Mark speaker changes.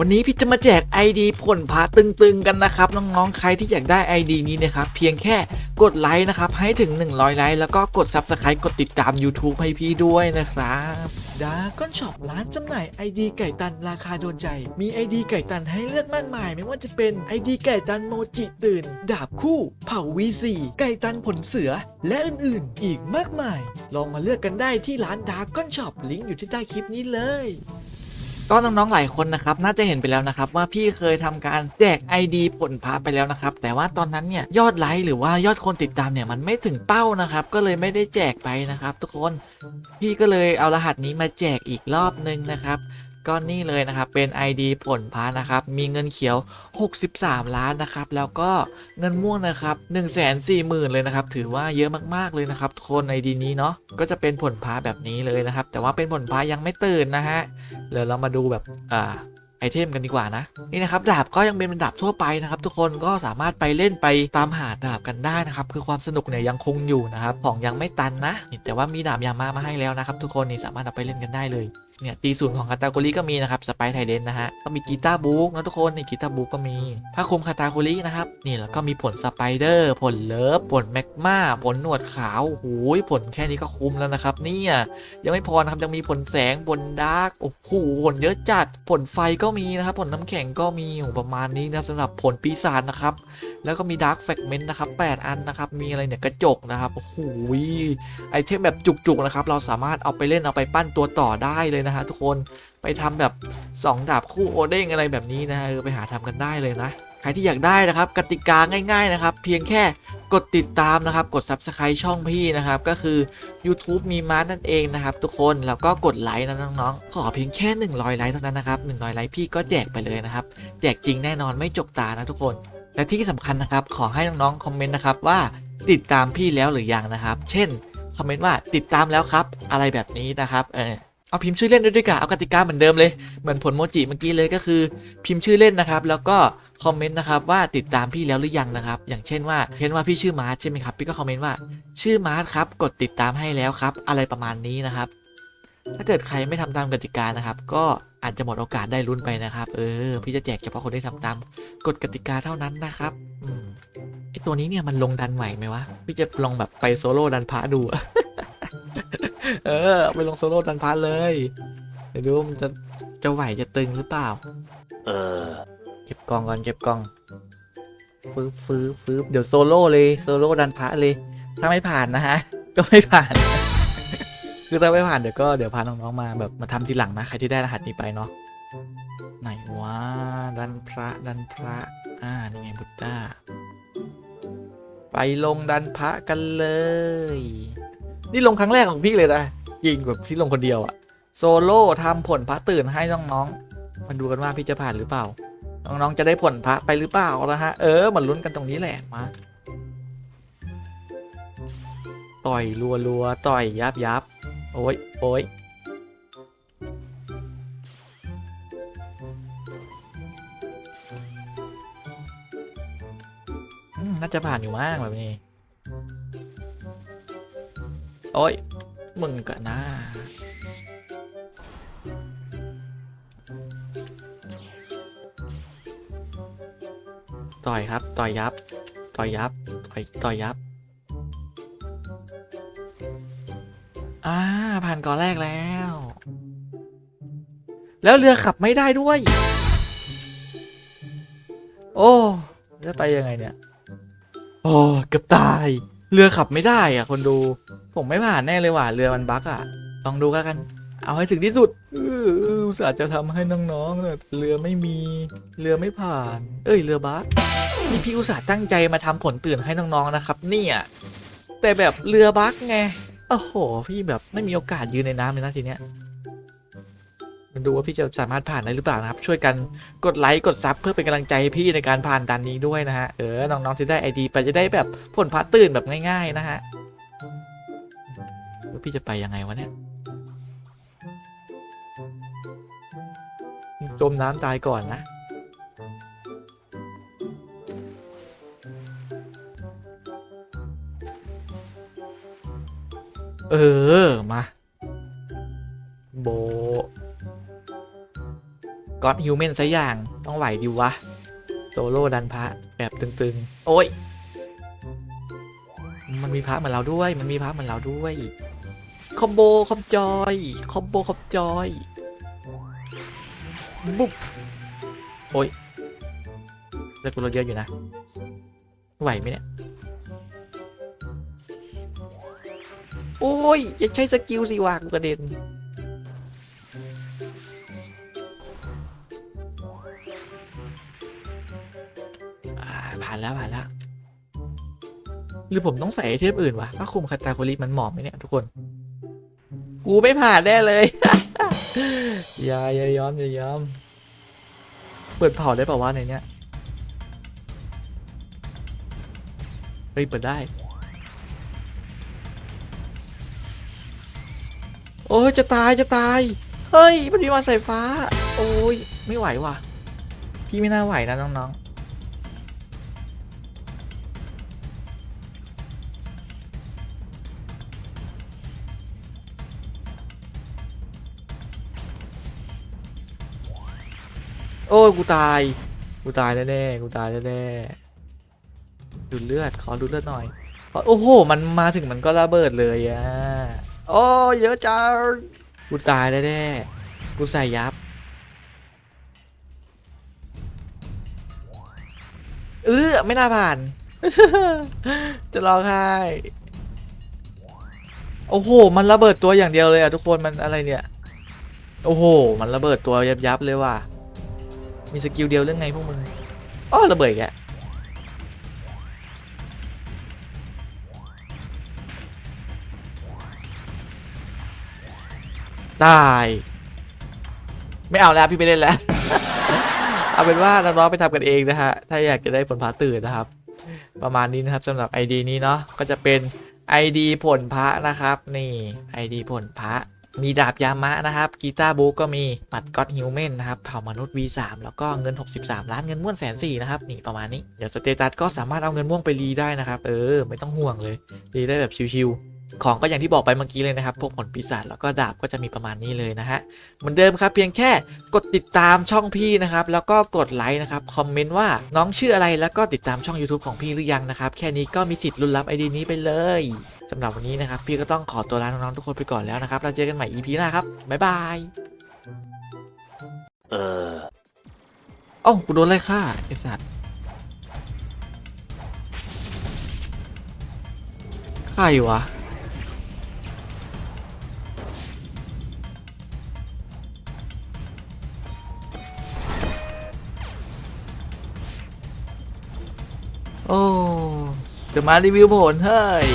Speaker 1: วันนี้พี่จะมาแจก ID ผลพาตึงๆกันนะครับน้องๆใครที่อยากได้ ID นี้นะครับเพียงแค่กดไลค์นะครับให้ถึง 100 ไลค์แล้วก็กด Subscribe กดติดตาม YouTube ให้พี่ด้วยนะครับดาก้อนช็อปร้านจำหน่าย ID ไก่ตันราคาโดนใจ มี ID ไก่ตันให้เลือกมากมาย ไม่ว่าจะเป็น ID ไก่ตันโมจิตื่น ดาบคู่ เผ่า V4 ไก่ตันผลเสือ และอื่นๆ อีกมากมาย ลองมาเลือกกันได้ที่ร้านดาก้อนช็อปลิงก์อยู่ที่ใต้คลิปนี้เลย ก็น้องๆหลายคนนะครับน่าจะเห็นไปแล้วนะครับว่าพี่เคยทำการแจก ID ผลพาไปแล้วนะครับแต่ว่าตอนนั้นเนี่ยยอดไลค์หรือว่ายอดคนติดตามเนี่ยมันไม่ถึงเป้านะครับก็เลยไม่ได้แจกไปนะครับ ทุกคนพี่ก็เลยเอารหัสนี้มาแจกอีกรอบนึงนะครับ ก็นี่เลยนะครับ เป็น ID ผลพานะครับ มีเงินเขียว 63 ล้านนะครับ แล้วก็เงินม่วงนะครับ1 4 0 0 0 0 เลยนะครับ ถือว่าเยอะมากๆเลยนะครับทุกคน ID นี้เนาะ ก็จะเป็นผลพาแบบนี้เลยนะครับ แต่ว่าเป็นผลพายังไม่ตื่นนะฮะเดี๋ยวเรามาดูแบบอ่าไอเทมกันดีกว่านะนี่นะครับดาบก็ยังเป็นดาบทั่วไปนะครับ ทุกคนก็สามารถไปเล่นไปตามหาดาบกันได้นะครับ คือความสนุกเนี่ยยังคงอยู่นะครับของยังไม่ตันนะนแต่ว่ามีดาบยามามาให้แล้วนะครับ ทุกคนนี่สามารถเอาไปเล่นกันได้เลย เนี่ยตีศูนย์ของคาตาโกริก็มีนะครับสไปไทเดนนะฮะก็มีกีตาร์บุ๊กนะทุกคนนี่กีตาร์บุ๊กก็มีผ้าคลุมคาตาโกรินะครับนี่แล้วก็มีผลสไปเดอร์ผลเลิฟผลแมกมาผลหนวดขาวโอ้ยผลแค่นี้ก็คุ้มแล้วนะครับเนี่ยยังไม่พอนะครับยังมีผลแสงผลดาร์กโอ้โหผลเยอะจัดผลไฟก็มีนะครับผลน้ำแข็งก็มีโอ้ประมาณนี้นะครับสำหรับผลปีศาจนะครับ แล้วก็มีดาร์กแฟกเมนต์นะครับ 8 อันนะครับ มีอะไรเนี่ยกระจกนะครับ โอ้โหไอเทมแบบจุกๆนะครับ เราสามารถเอาไปเล่นเอาไปปั้นตัวต่อได้เลยนะฮะทุกคน ไปทำแบบ 2 ดาบคู่โอเด้งอะไรแบบนี้นะฮะไปหาทำกันได้เลยนะ ใครที่อยากได้นะครับ กติกาง่ายๆนะครับ เพียงแค่กดติดตามนะครับ กด Subscribe ช่องพี่นะครับ ก็คือ YouTube มีมาร์นั่นเองนะครับ ทุกคน แล้วก็กดไลค์นะน้องๆ ขอเพียงแค่ 100 ไลค์เท่านั้นนะครับ 100 ไลค์พี่ก็แจกไปเลยนะครับ แจกจริงแน่นอนไม่จกตานะทุกคน และที่สำคัญนะครับขอให้น้องๆคอมเมนต์นะครับว่าติดตามพี่แล้วหรือยังนะครับ เช่นคอมเมนต์ว่าติดตามแล้วครับอะไรแบบนี้นะครับเออเอาพิมพ์ชื่อเล่นด้วยดีกว่าเอากติกาเหมือนเดิมเลยเหมือนผลโมจิเมื่อกี้เลยก็คือ พิมพ์ชื่อเล่นนะครับ แล้วก็คอมเมนต์นะครับว่าติดตามพี่แล้วหรือยังนะครับ อย่างเช่นว่าเช่นว่าพี่ชื่อมาร์ทใช่ไหมครับพี่ก็คอมเมนต์ว่า ชื่อมาร์ทครับกดติดตามให้แล้วครับ อะไรประมาณนี้นะครับ ถ้าเกิดใครไม่ทำตามกติกานะครับ ก็อาจจะหมดโอกาสได้ลุ้นไปนะครับ เออ พี่จะแจกเฉพาะคนที่ทำตามกฎกติกาเท่านั้นนะครับอืมไอตัวนี้เนี่ยมันลงดันไหวไหมวะ พี่จะลองแบบไปโซโล่ดันพระดู เออเอาไปลงโซโล่ดันพระเลยเดี๋ยวดูมันจะจะไหวจะตึงหรือเปล่า
Speaker 2: เออ
Speaker 1: เก็บกล่องก่อนเก็บกล่องฟื้บฟื้บฟื้บเดี๋ยวโซโล่เลยโซโล่ดันพระเลย ถ้าไม่ผ่านนะฮะ ก็ไม่ผ่าน คือถ้าไม่ผ่านเดี๋ยวก็เดี๋ยวพาน้องๆมาแบบมาทำทีหลังนะใครที่ได้รหัสนี้ไปเนาะไหนวะดันพระดันพระอ่านี่ไงบุตตาไปลงดันพระกันเลย นี่ลงครั้งแรกของพี่เลยนะจริงแบบที่ลงคนเดียวอะโซโล่ทำผลพระตื่นให้น้องๆมาดูกันว่าพี่จะผ่านหรือเปล่า น้องๆจะได้ผลพระไปหรือเปล่านะฮะเออมาลุ้นกันตรงนี้แหละมาต่อยรัวรัวๆต่อยยับยับ โอ้ยโอ้ยน่าจะผ่านอยู่มากแบบนี้ โอ้ย มึงกะน้าต่อยครับ ต่อยยับ ต่อยยับ ต่อยต่อยยับ อ่าผ่านก่อนแรกแล้ว แล้วเรือขับไม่ได้ด้วย โอ้จะไปยังไงเนี่ย โอ้เกือบตาย เรือขับไม่ได้อะ คนดู ผมไม่ผ่านแน่เลยว่ะเรือมันบั๊กอะลองดูกัน เอาให้ถึงที่สุดอุตส่าห์จะทำให้น้องๆเนี่ยเรือไม่มี เรือไม่ผ่าน เอ้ย เรือบั๊กนี่พี่อุตส่าห์ตั้งใจมาทำผลตื่นให้น้องๆนะครับ เนี่ย แต่แบบเรือบั๊กไง อ้โห พี่แบบไม่มีโอกาสยืนในน้ำเลยนะทีเนี้ยมาดูว่าพี่จะสามารถผ่านได้หรือเปล่านะครับ ช่วยกันกดไลค์กดซับเพื่อเป็นกำลังใจให้พี่ในการผ่านดันนี้ด้วยนะฮะ เออ น้องๆจะได้ไอดีไปจะได้แบบผลพัดตื่นแบบง่ายๆนะฮะพี่จะไปยังไงวะเนี่ย จมน้ำตายก่อนนะ เออ มา โบก็อดฮิวแมนซะอย่าง ต้องไหวดิวะ โซโล่ดันพระแบบตึงๆ โอ้ย มันมีพระเหมือนเราด้วย มันมีพระเหมือนเราด้วย คอมโบ คอมจอย คอมโบ คอมจอย บุ๊บโอ้ยเลือกกูเราเยอะอยู่นะ ไหวไหมเนี่ย โอ้ย จะใช้สกิลสิวะกูกระเด็น ผ่านแล้วผ่านแล้ว หรือผมต้องใส่ไอเทมอื่นวะผ้าคลุมคาตาโคลิมันหมาะไหมเนี่ยทุกคน กูไม่ผ่านแน่เลย อย่าอย่าย้อมอย่าย้อม เปิดเผาได้เปล่าวะในเนี้ย เฮ้ย เปิดได้ โอ้ยจะตายจะตาย เฮ้ยมันมีมาใส่ฟ้า โอ้ยไม่ไหวว่ะ พี่ไม่น่าไหวนะน้องๆ โอ้ยกูตาย กูตายแน่ๆกูตายแน่ๆดูดเลือดขอดูดเลือดหน่อย โอ้โห มันมาถึงมันก็ระเบิดเลยอะ โอ้เยอะจังกูตายแน่ๆกูใส่ยับ เออไม่น่าผ่าน จะร้องไห้โอ้โห มันระเบิดตัวอย่างเดียวเลยอะทุกคนมันอะไรเนี่ย โอ้โห มันระเบิดตัวยับยับๆเลยว่ะ มีสกิลเดียวเรื่องไงพวกมึงอ้อระเบิดแก ตาย ไม่เอาแล้วพี่ไปเล่นแล้ว เอาเป็นว่าน้องๆไปทำกันเองนะฮะ ถ้าอยากจะได้ผลพระตื่นนะครับ ประมาณนี้นะครับสำหรับ ID นี้เนาะ ก็จะเป็น ID ผลพระนะครับ นี่ ID ผลพระ มีดาบยามะนะครับ กีตาร์บูก็มีปัดก็อดฮิวแมนนะครับ เผ่ามนุษย์ V3 แล้วก็เงิน 63 ล้านเงินม่วนแสนสี่นะครับ นี่ประมาณนี้ เดี๋ยวสเตตัสก็สามารถเอาเงินม่วงไปรีได้นะครับ เออ ไม่ต้องห่วงเลย รีได้แบบชิวๆ ของก็อย่างที่บอกไปเมื่อกี้เลยนะครับ พวกผลปีศาจแล้วก็ดาบก็จะมีประมาณนี้เลยนะฮะ เหมือนเดิมครับ เพียงแค่กดติดตามช่องพี่นะครับ แล้วก็กดไลค์นะครับ คอมเมนต์ว่าน้องชื่ออะไรแล้วก็ติดตามช่อง YouTube ของพี่หรือยังนะครับ แค่นี้ก็มีสิทธิ์ลุ้นรับไอดีนี้ไปเลยสำหรับวันนี้นะครับ พี่ก็ต้องขอตัวลาน้องๆทุกคนไปก่อนแล้วนะครับเราเจอกันใหม่ EP หน้าครับบ๊ายบาย
Speaker 2: เออ
Speaker 1: เอ้ากูโดนไล่ฆ่าไอ้สัตว์ใครวะ เดี๋ยวมารีวิวผลเฮ้ย